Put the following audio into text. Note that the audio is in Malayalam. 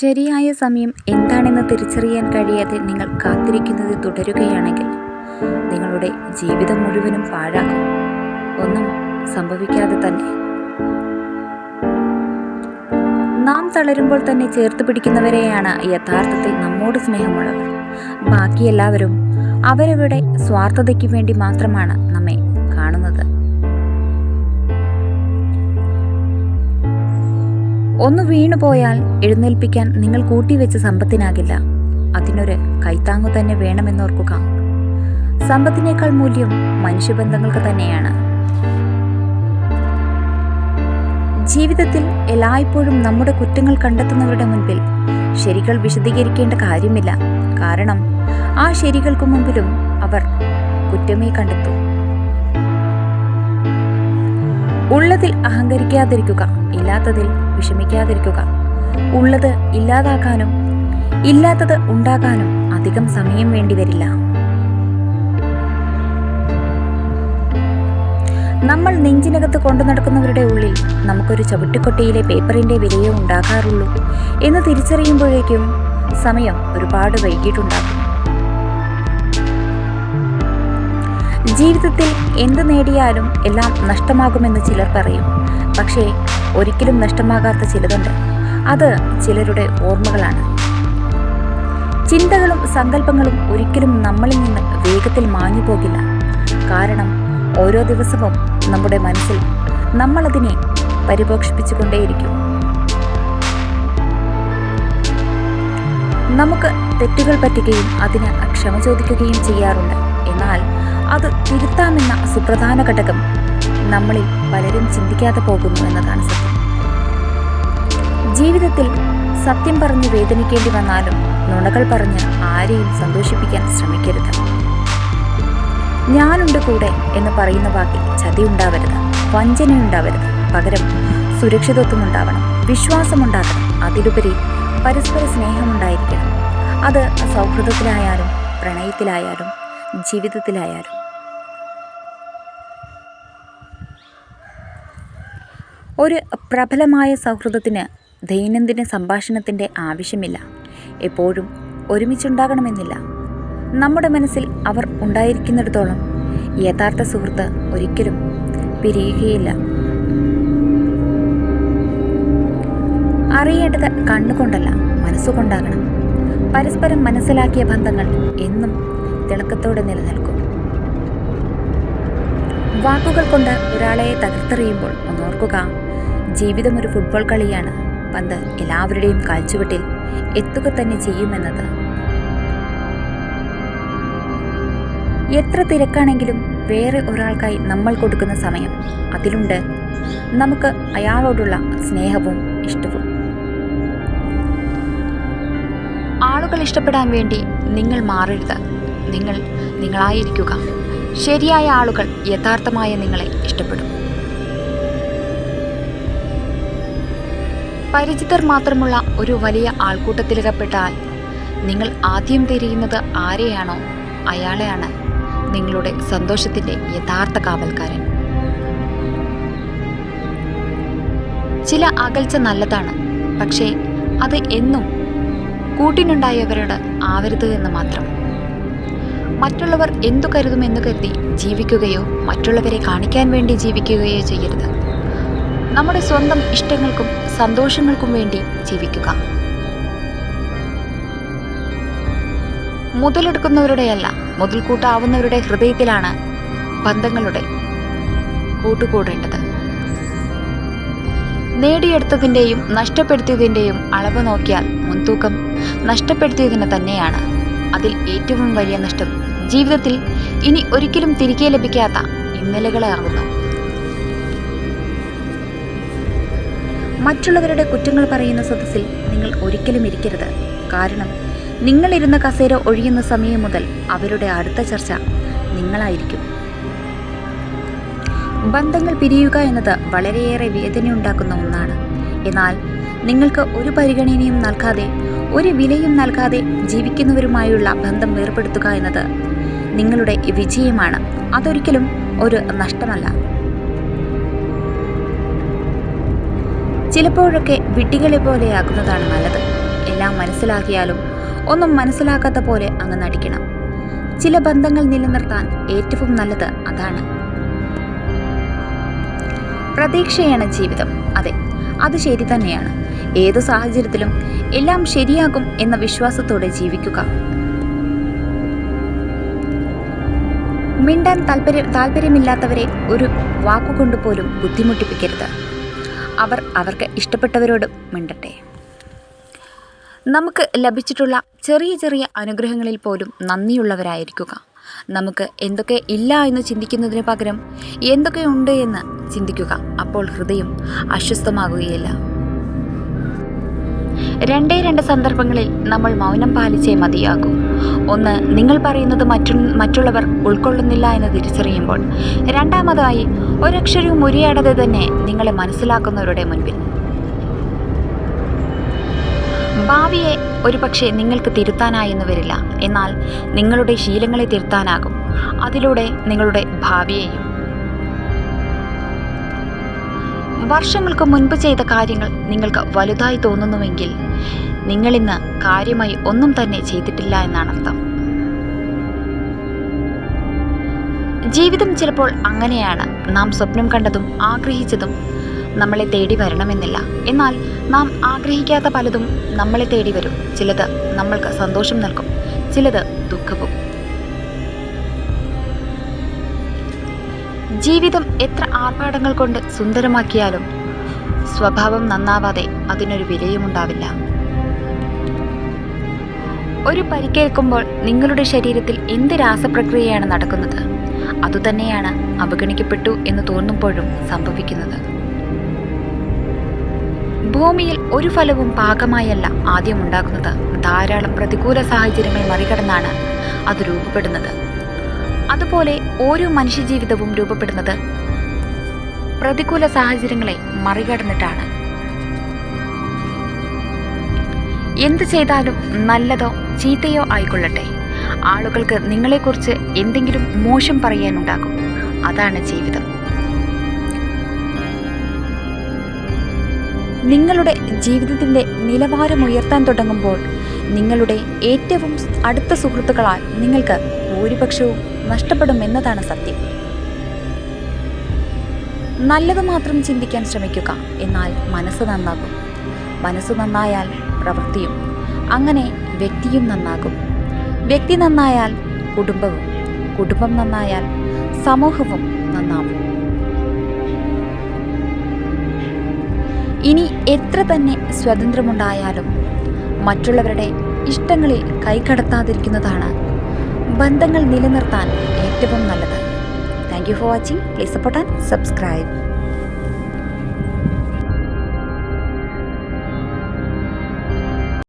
ശരിയായ സമയം എന്താണെന്ന് തിരിച്ചറിയാൻ കഴിയാതെ നിങ്ങൾ കാത്തിരിക്കുന്നത് തുടരുകയാണെങ്കിൽ നിങ്ങളുടെ ജീവിതം മുഴുവനും പാഴാകും. ഒന്നും സംഭവിക്കാതെ തന്നെ. നാം തളരുമ്പോൾ തന്നെ ചേർത്ത് പിടിക്കുന്നവരെയാണ് യഥാർത്ഥത്തിൽ നമ്മോട് സ്നേഹമുള്ളവർ ബാക്കി എല്ലാവരും അവരവരുടെ സ്വാർത്ഥതയ്ക്ക് വേണ്ടി മാത്രമാണ് നമ്മെ കാണുന്നത്. ഒന്ന് വീണുപോയാൽ എഴുന്നേൽപ്പിക്കാൻ നിങ്ങൾ കൂട്ടിവെച്ച സമ്പത്തിനാകില്ല. അതിനൊരു കൈത്താങ്ങു തന്നെ വേണമെന്നോർക്കുക. സമ്പത്തിനേക്കാൾ മൂല്യം മനുഷ്യബന്ധങ്ങൾക്ക് തന്നെയാണ്. ജീവിതത്തിൽ എല്ലായ്പ്പോഴും നമ്മുടെ കുറ്റങ്ങൾ കണ്ടെത്തുന്നവരുടെ മുൻപിൽ ശരികൾ വിശദീകരിക്കേണ്ട കാര്യമില്ല. കാരണം ആ ശരികൾക്ക് മുമ്പിലും അവർ കുറ്റമേ കണ്ടെത്തും. ഉള്ളതിൽ അഹങ്കരിക്കാതിരിക്കുക. ഇല്ലാത്തതിൽ വിഷമിക്കാതിരിക്കുക. ഉള്ളത് ഇല്ലാതാക്കാനും ഇല്ലാത്തത് ഉണ്ടാക്കാനും അധികം സമയം വേണ്ടിവരില്ല നമ്മൾ നെഞ്ചിനകത്ത് കൊണ്ടു നടക്കുന്നവരുടെ ഉള്ളിൽ നമുക്കൊരു ചവിട്ടിക്കൊട്ടിയിലെ പേപ്പറിന്റെ വിലയേ ഉണ്ടാകാറുള്ളൂ എന്ന് തിരിച്ചറിയുമ്പോഴേക്കും സമയം ഒരുപാട് വൈകിട്ടുണ്ടാകും. ജീവിതത്തിൽ എന്ത് നേടിയാലും എല്ലാം നഷ്ടമാകുമെന്ന് ചിലർ പറയും. പക്ഷേ ഒരിക്കലും നഷ്ടമാകാത്ത ചിലതുണ്ട്. അത് ചിലരുടെ ഓർമ്മകളാണ്. ചിന്തകളും സങ്കല്പങ്ങളും ഒരിക്കലും നമ്മളിൽ നിന്ന് വേഗത്തിൽ മാഞ്ഞു പോകില്ല കാരണം ഓരോ ദിവസവും നമ്മുടെ മനസ്സിൽ നമ്മളതിനെ പരിപോഷിപ്പിച്ചുകൊണ്ടേയിരിക്കും. നമുക്ക് തെറ്റുകൾ പറ്റുകയും അതിന് ക്ഷമ ചോദിക്കുകയും ചെയ്യാറുണ്ട്. എന്നാൽ അത് തിരുത്താമെന്ന സുപ്രധാന ഘടകം നമ്മളിൽ പലരും ചിന്തിക്കാതെ പോകുന്നു എന്നതാണ് സത്യം. ജീവിതത്തിൽ സത്യം പറഞ്ഞ് വേദനിക്കേണ്ടി വന്നാലും നുണകൾ പറഞ്ഞ് ആരെയും സന്തോഷിപ്പിക്കാൻ ശ്രമിക്കരുത്. ഞാനുണ്ട് കൂടെ എന്ന് പറയുന്ന വാക്കിൽ ചതി ഉണ്ടാവരുത് വഞ്ചനയുണ്ടാവരുത്. പകരം സുരക്ഷിതത്വം ഉണ്ടാവണം വിശ്വാസമുണ്ടാകണം അതിലുപരി പരസ്പര സ്നേഹമുണ്ടായിരിക്കണം. അത് സൗഹൃദത്തിലായാലും പ്രണയത്തിലായാലും ജീവിതത്തിലായാലും ഒരു പ്രബലമായ സൗഹൃദത്തിന് ദൈനംദിന സംഭാഷണത്തിന്റെ ആവശ്യമില്ല. എപ്പോഴും ഒരുമിച്ചുണ്ടാകണമെന്നില്ല. നമ്മുടെ മനസ്സിൽ അവർ ഉണ്ടായിരിക്കുന്നിടത്തോളം യഥാർത്ഥ സുഹൃത്ത് ഒരിക്കലും പിരിയുകയില്ല. അറിയേണ്ടത് കണ്ണുകൊണ്ടല്ല മനസ്സുകൊണ്ടാകണം. പരസ്പരം മനസ്സിലാക്കിയ ബന്ധങ്ങൾ എന്നും തിളക്കത്തോടെ നിലനിൽക്കും. വാക്കുകൾ കൊണ്ട് ഒരാളെ തകർത്തെറിയുമ്പോൾ ഒന്നോർക്കുക ജീവിതം ഒരു ഫുട്ബോൾ കളിയാണ്. പന്ത് എല്ലാവരുടെയും കാൽച്ചുവട്ടിൽ എത്തുക തന്നെ ചെയ്യുമെന്നത്. എത്ര തിരക്കാണെങ്കിലും വേറെ ഒരാൾക്കായി നമ്മൾ കൊടുക്കുന്ന സമയം അതിലുണ്ട്. നമുക്ക് അയാളോടുള്ള സ്നേഹവും ഇഷ്ടവും. ആളുകൾ ഇഷ്ടപ്പെടാൻ വേണ്ടി നിങ്ങൾ മാറരുത്. നിങ്ങൾ നിങ്ങളായിരിക്കുക. ശരിയായ ആളുകൾ യഥാർത്ഥമായ നിങ്ങളെ ഇഷ്ടപ്പെടും. പരിചിതർ മാത്രമുള്ള ഒരു വലിയ ആൾക്കൂട്ടത്തിലകപ്പെട്ടാൽ നിങ്ങൾ ആദ്യം തിരിയുന്നത് ആരെയാണോ അയാളെയാണ് നിങ്ങളുടെ സന്തോഷത്തിന്റെ യഥാർത്ഥ കാവൽക്കാരൻ. ചില അകൽച്ച നല്ലതാണ് പക്ഷേ അത് എന്നും കൂട്ടിനുണ്ടായവരോട് ആവരുത് എന്ന് മാത്രം. മറ്റുള്ളവർ എന്തു കരുതുമെന്ന് കരുതി ജീവിക്കുകയോ മറ്റുള്ളവരെ കാണിക്കാൻ വേണ്ടി ജീവിക്കുകയോ ചെയ്യരുത്. നമ്മുടെ സ്വന്തം ഇഷ്ടങ്ങൾക്കും സന്തോഷങ്ങൾക്കും വേണ്ടി ജീവിക്കുക. മുതലെടുക്കുന്നവരുടെയല്ല മുതൽക്കൂട്ടാവുന്നവരുടെ ഹൃദയത്തിലാണ് ബന്ധങ്ങളുടെ കൂട്ടുകൂടേണ്ടത്. നേടിയെടുത്തതിന്റെയും നഷ്ടപ്പെടുത്തിയതിന്റെയും അളവ് നോക്കിയാൽ മുൻതൂക്കം നഷ്ടപ്പെടുത്തിയതിന് തന്നെയാണ്. അതിൽ ഏറ്റവും വലിയ നഷ്ടം ജീവിതത്തിൽ ഇനി ഒരിക്കലും തിരികെ ലഭിക്കാത്ത ഇന്നലകളെ ആകുന്നു മറ്റുള്ളവരുടെ കുറ്റങ്ങൾ പറയുന്ന സദസ്സിൽ നിങ്ങൾ ഒരിക്കലും ഇരിക്കരുത്. കാരണം നിങ്ങളിരുന്ന കസേര ഒഴിയുന്ന സമയം മുതൽ അവരുടെ അടുത്ത ചർച്ച നിങ്ങളായിരിക്കും. ബന്ധങ്ങൾ പിരിയുക എന്നത് വളരെയേറെ വേദനയുണ്ടാക്കുന്ന ഒന്നാണ്. എന്നാൽ നിങ്ങൾക്ക് ഒരു പരിഗണനയും നൽകാതെ ഒരു വിലയും നൽകാതെ ജീവിക്കുന്നവരുമായുള്ള ബന്ധം വേർപെടുത്തുക എന്നത് നിങ്ങളുടെ വിജയമാണ്. അതൊരിക്കലും ഒരു നഷ്ടമല്ല. ചിലപ്പോഴൊക്കെ വിട്ടികളെ പോലെയാക്കുന്നതാണ് നല്ലത്. എല്ലാം മനസ്സിലാക്കിയാലും ഒന്നും മനസ്സിലാക്കാത്ത പോലെ അങ്ങ് നടിക്കണം. ചില ബന്ധങ്ങൾ നിലനിർത്താൻ ഏറ്റവും നല്ലത് അതാണ്. പ്രതീക്ഷയാണ് ജീവിതം. അതെ അത് ശരി തന്നെയാണ്. ഏത് സാഹചര്യത്തിലും എല്ലാം ശരിയാകും എന്ന വിശ്വാസത്തോടെ ജീവിക്കുക. മിണ്ടാൻ താല്പര്യം താല്പര്യമില്ലാത്തവരെ ഒരു വാക്കുകൊണ്ടുപോലും ബുദ്ധിമുട്ടിപ്പിക്കരുത്. അവർ അവർക്ക് ഇഷ്ടപ്പെട്ടവരോട് മിണ്ടട്ടെ. നമുക്ക് ലഭിച്ചിട്ടുള്ള ചെറിയ ചെറിയ അനുഗ്രഹങ്ങളിൽ പോലും നന്ദിയുള്ളവരായിരിക്കുക. നമുക്ക് എന്തൊക്കെ ഇല്ല എന്ന് ചിന്തിക്കുന്നതിന് പകരം എന്തൊക്കെ ഉണ്ട് എന്ന് ചിന്തിക്കുക. അപ്പോൾ ഹൃദയം അസ്വസ്ഥമാകുകയില്ല. രണ്ടേ രണ്ട് സന്ദർഭങ്ങളിൽ നമ്മൾ മൗനം പാലിച്ചേ മതിയാകൂ. ഒന്ന് നിങ്ങൾ പറയുന്നത് മറ്റു മറ്റുള്ളവർ ഉൾക്കൊള്ളുന്നില്ല എന്ന് തിരിച്ചറിയുമ്പോൾ. രണ്ടാമതായി ഒരക്ഷരവും ഉരിയാടാതെ തന്നെ നിങ്ങളെ മനസ്സിലാക്കുന്നവരുടെ മുൻപിൽ. ഭാവിയെ ഒരുപക്ഷെ നിങ്ങൾക്ക് തിരുത്താനായെന്ന് വരില്ല. എന്നാൽ നിങ്ങളുടെ ശീലങ്ങളെ തിരുത്താനാകും. അതിലൂടെ നിങ്ങളുടെ ഭാവിയെയും. വർഷങ്ങൾക്ക് മുൻപ് ചെയ്ത കാര്യങ്ങൾ നിങ്ങൾക്ക് വലുതായി തോന്നുന്നുവെങ്കിൽ നിങ്ങളിന്ന് കാര്യമായി ഒന്നും തന്നെ ചെയ്തിട്ടില്ല എന്നാണ് അർത്ഥം ജീവിതം ചിലപ്പോൾ അങ്ങനെയാണ്. നാം സ്വപ്നം കണ്ടതും ആഗ്രഹിച്ചതും നമ്മളെ തേടി വരണമെന്നില്ല. എന്നാൽ നാം ആഗ്രഹിക്കാത്ത പലതും നമ്മളെ തേടി വരും. ചിലത് നമ്മൾക്ക് സന്തോഷം നൽകും ചിലത് ദുഃഖവും. ജീവിതം എത്ര ആർഭാടങ്ങൾ കൊണ്ട് സുന്ദരമാക്കിയാലും സ്വഭാവം നന്നാവാതെ അതിനൊരു വിലയുമുണ്ടാവില്ല. ഒരു പരിക്കേൽക്കുമ്പോൾ നിങ്ങളുടെ ശരീരത്തിൽ എന്ത് രാസപ്രക്രിയയാണ് നടക്കുന്നത്? അതുതന്നെയാണ് അവഗണിക്കപ്പെട്ടു എന്ന് തോന്നുമ്പോഴും സംഭവിക്കുന്നത്. ഭൂമിയിൽ ഒരു ഫലവും പാകമായല്ല ആദ്യം ഉണ്ടാകുന്നത്. ധാരാളം പ്രതികൂല സാഹചര്യങ്ങൾ മറികടന്നാണ് അത് രൂപപ്പെടുന്നത്. അതുപോലെ ഓരോ മനുഷ്യജീവിതവും രൂപപ്പെടുന്നത് പ്രതികൂല സാഹചര്യങ്ങളെ മറികടന്നിട്ടാണ്. എന്ത് ചെയ്താലും നല്ലതോ ചീത്തയോ ആയിക്കൊള്ളട്ടെ. ആളുകൾക്ക് നിങ്ങളെക്കുറിച്ച് എന്തെങ്കിലും മോശം പറയാനുണ്ടാകും. അതാണ് ജീവിതം. നിങ്ങളുടെ ജീവിതത്തിന്റെ നിലവാരം ഉയർത്താൻ തുടങ്ങുമ്പോൾ നിങ്ങളുടെ ഏറ്റവും അടുത്ത സുഹൃത്തുക്കളാൽ നിങ്ങൾക്ക് ഭൂരിപക്ഷവും നഷ്ടപ്പെടുമെന്നതാണ് സത്യം. നല്ലത് മാത്രം ചിന്തിക്കാൻ ശ്രമിക്കുക എന്നാൽ മനസ്സ് നന്നാകും. മനസ്സ് നന്നായാൽ പ്രവൃത്തിയും. അങ്ങനെ വ്യക്തിയും നന്നാകും. വ്യക്തി നന്നായാൽ കുടുംബവും കുടുംബം നന്നായാൽ സമൂഹവും നന്നാവും. ഇനി എത്ര തന്നെ സ്വതന്ത്രമുണ്ടായാലും മറ്റുള്ളവരുടെ ഇഷ്ടങ്ങളിൽ കൈകടത്താതിരിക്കുന്നതാണ് ബന്ധങ്ങൾ നിലനിർത്താൻ ഏറ്റവും നല്ലത്. Thank you for watching please support and subscribe